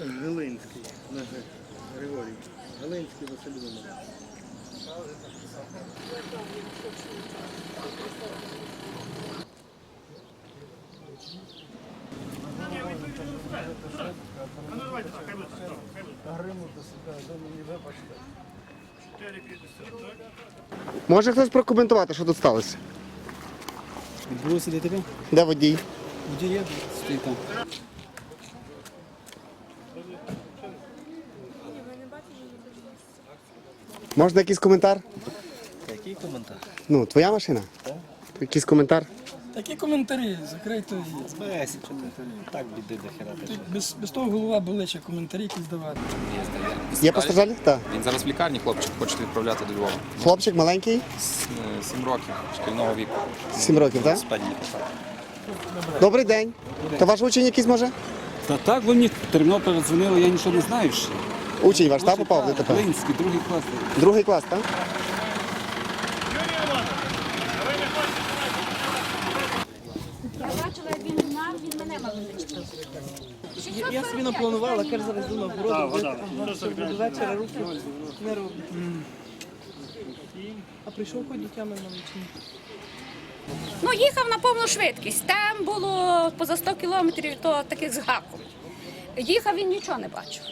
Галинський. на Г. Григорій. Галинський Василь. Може хтось прокоментувати, що тут сталося? Відбулося ДТП? Де водій? Де є? Стоїть там. Можна якийсь коментар? Який коментар? Ну, твоя машина? Якийсь коментар? Такі коментарі, закрийте її. Зберегся, так біди до хера. Без, без того голова болече, коментарі якісь давати. Є постраждалі? Так. Він зараз в лікарні, хлопчик, хочуть відправляти до Львова. Хлопчик маленький, С- е, Сім років, шкільного віку. 7 років, так? Спадні. Добрий день. То ваш учень якийсь може? Та так, ви мені терміново передзвонили, я нічого не знаю ще. Учень ваш, так, попав в ДТП? Клинський, другий клас. Другий клас, так? Я бачила, як він гнав, він мене мав вилучити. Я собі напланувала, каже, зараз на городу, до вечора руки не роблю. А прийшов хоч до тями на вічні. Ну, їхав на повну швидкість. Там було поза 100 кілометрів, то таких з гаком. Їхав, він нічого не бачив.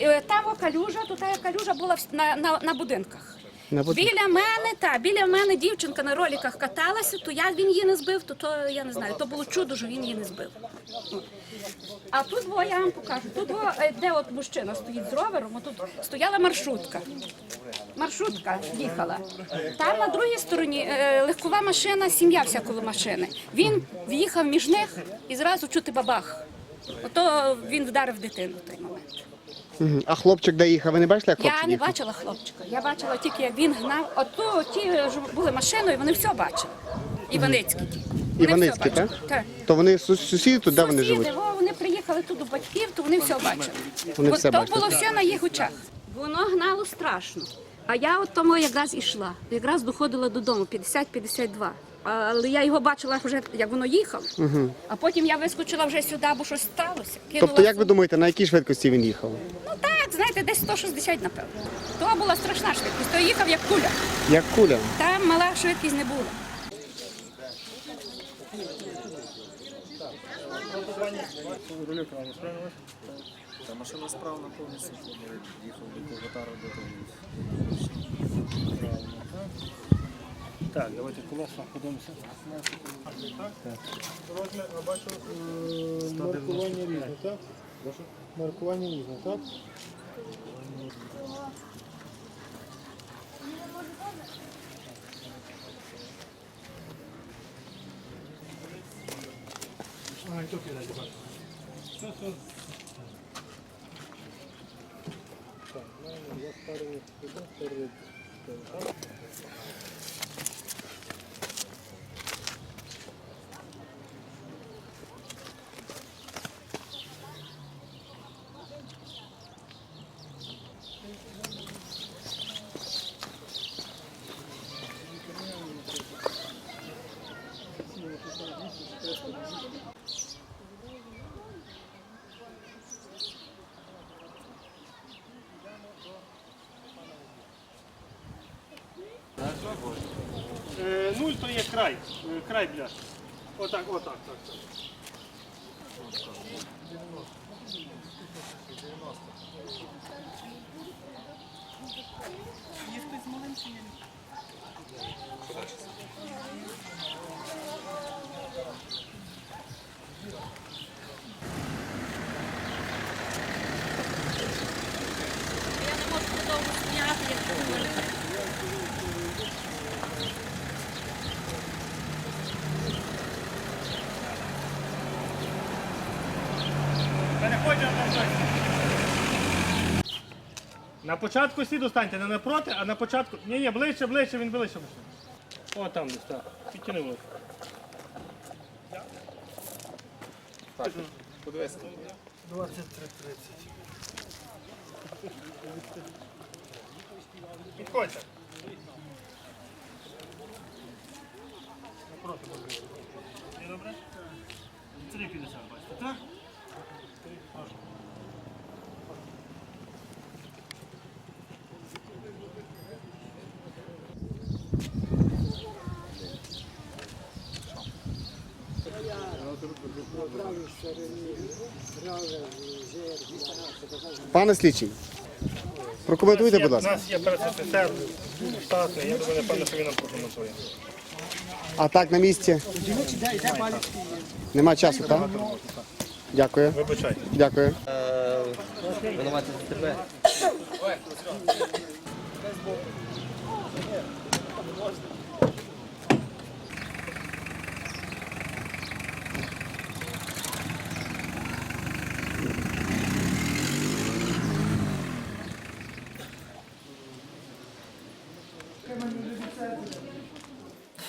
О, калюжа, то та калюжа була на, на, на будинках. Біля мене, та, біля мене дівчинка на роліках каталася, то як він її не збив, то, то я не знаю. То було чудо, що він її не збив. А тут, во, я вам покажу, тут, во, е, де от мужчина стоїть з ровером, тут стояла маршрутка. Маршрутка їхала. Там на другій стороні е, легкова машина, сім'я вся коло машини. Він в'їхав між них і зразу чути бабах. Ото він вдарив дитину в той момент. Мгм. А хлопчик де їхав? Ви не бачили, як Я не їхав? бачила хлопчика. Я бачила тільки, як він гнав. Ото ті ж були машиною, вони все бачили. Іваницькі. ті. Вони Іваницькі, все бачили. так? То вони сус- сусіди тут, де вони Сусіди, живуть? во, вони приїхали тут до батьків, то вони все бачили. Вони Бо все то бачили. було все на їх очах. Воно гнало страшно. А я от тому якраз ішла. Якраз доходила додому 50-52. Але я його бачила вже, як воно їхало. А потім я вискочила вже сюди, бо щось сталося. Тобто, як ви думаєте, на якій швидкості він їхав? Ну так, знаєте, десь 160, напевно. То була страшна швидкість. То їхав як куля. Як куля? Там мала швидкість не справилась? Та машина справна повністю. Їхав до Коватара до Так, давайте колеса подивимося. Розмір, я бачу, е, маркування різне, так? Маркування різне, так? А, і тут є, бачу. Все, все. Так, ну, я старий, я старий, так. Е, Нуль то є край, е, край бляшки. Отак, отак, так, так. Я не можу довго стояти, як куля. Переходьте на початку сіду станьте, не напроти, а на початку. Ні, ні, ближче, ближче, він ближче. О, там десь, так. Підтяни вулицю. Подивися. 23.30. Підходьте. Напроти. Є добре? 3,50 бачите, так? Пане слідчий, прокоментуйте, будь У ласка. нас є прес-офіцер штатний, я думаю, напевно, що він нам прокоментує. А так на місці? Нема часу, так? Дякую. Вибачайте. Дякую. Винувати за тебе.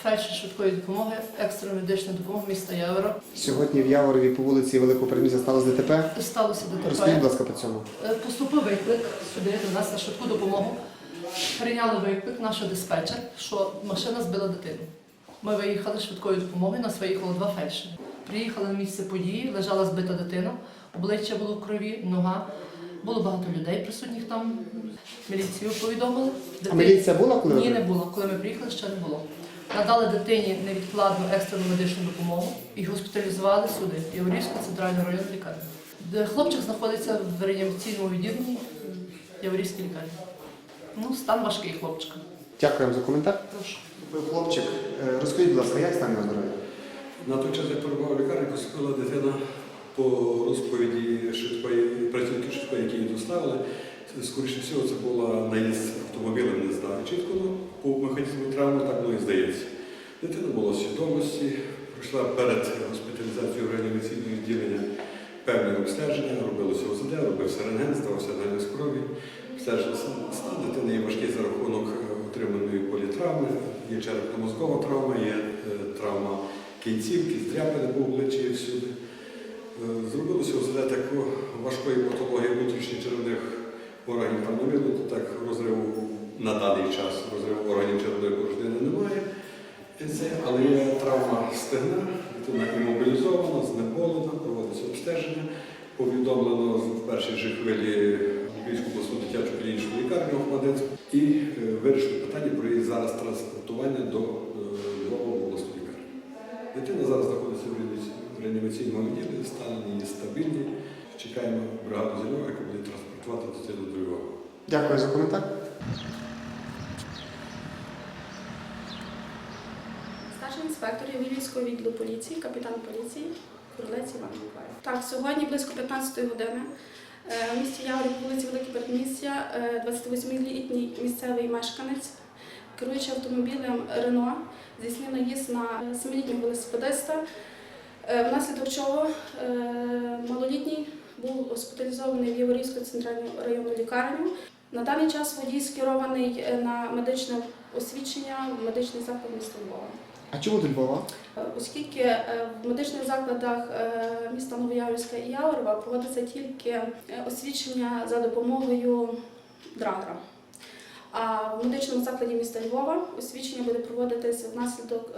Фельдшер швидкої допомоги, екстреної медичної допомоги міста Яворо. Сьогодні в Яворові по вулиці Великого Перемістя сталося ДТП. Сталося Розкажіть, будь ДТП. ласка, по цьому. Е, Поступив виклик сюди до нас на швидку допомогу. Прийняли виклик наш диспетчер, що машина збила дитину. Ми виїхали швидкою допомогою, нас виїхало два фельдшери. Приїхали на місце події, лежала збита дитина, обличчя було в крові, нога. Було багато людей присутніх там. Міліцію повідомили. А міліція була, коли Ні, не було. Коли ми приїхали, ще не було. Надали дитині невідкладну екстрену медичну допомогу і госпіталізували сюди, в Яворівську центральну районну лікарню. Хлопчик знаходиться в реанімаційному відділенні Яворівській лікарні. Ну, стан важкий хлопчика. Дякуємо за коментар. Прошу. Хлопчик, е, розкажіть, будь ласка, як стан його здоров'я? На той час, як перебував лікарні, поступила дитина по розповіді швидкої працівників швидкої, які її доставили. Скоріше всього, це була наїзд автомобілем, чітко, по механізму травми так воно і здається. Дитина була в свідомості, пройшла перед госпіталізацією в реанімаційне відділення певне обстеження, робилося ОЗД, робився рентген, ставався аналіз крові. Обстежився стан дитини є важкий за рахунок е, отриманої політравми, є черепно-мозкова травма, є е, травма кінцівки, здряпини по обличчі і всюди. Е, Зробилося ОЗД такої важкої патології внутрішньочеревних органів там так розриву на даний час розриву органів черевної порожнини немає. Це, але є травма стегна, дитина імобілізована, знеболена, проводиться обстеження. Повідомлено в першій же хвилі Львівську обласну дитячу клінічну лікарню Охмадинську і е, вирішили питання про її зараз транспортування до е, Львова в обласну. Дитина зараз знаходиться в реанімаційному відділі, стан її стабільний. Чекаємо бригаду зі яка буде транспортувати дитину до Львова. Дякую за коментар. Старший інспектор Явілівського відділу поліції, капітан поліції Курлець Іван Миколаїв. Так, сьогодні близько 15-ї години е, в місті Яворів, вулиці Велике Передмістя, е, 28-літній місцевий мешканець, керуючи автомобілем Рено, здійснив наїзд на 7-літнього велосипедиста, е, внаслідок чого е, малолітній був госпіталізований в Яворівську центральну районну лікарню. На даний час водій скерований е, на медичне освідчення в медичний заклад міста Львова. А чому до Львова? Е, Оскільки е, в медичних закладах міста Новояврівська і Яворова проводиться тільки освідчення за допомогою драгера. А в медичному закладі міста Львова освідчення буде проводитися внаслідок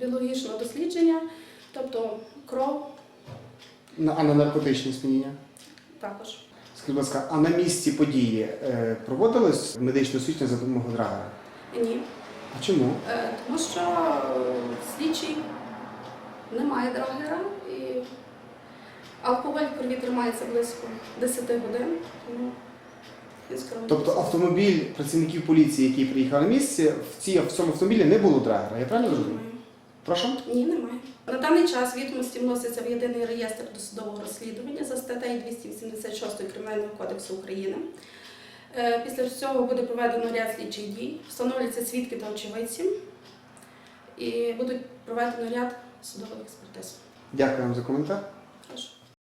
біологічного дослідження, тобто кров А на наркотичні сп'яніння? також. Скажіть, будь ласка, а на місці події е, проводилось медичне освітлення за допомогою драгера? Ні. А чому? Е, Тому що слідчий немає драгера і алкоголь в крові тримається близько 10 годин. Тому. Тобто автомобіль працівників поліції, які приїхали на місце, в, цій, в цьому автомобілі не було драгера. Я правильно розумію? Прошу? Ні, немає. На даний час відомості вносяться в єдиний реєстр досудового розслідування за статтею 286 Кримінального кодексу України. Е, Після цього буде проведено ряд слідчих дій, встановлюються свідки та очевидці і будуть проведено ряд судових експертиз. Дякую вам за коментар.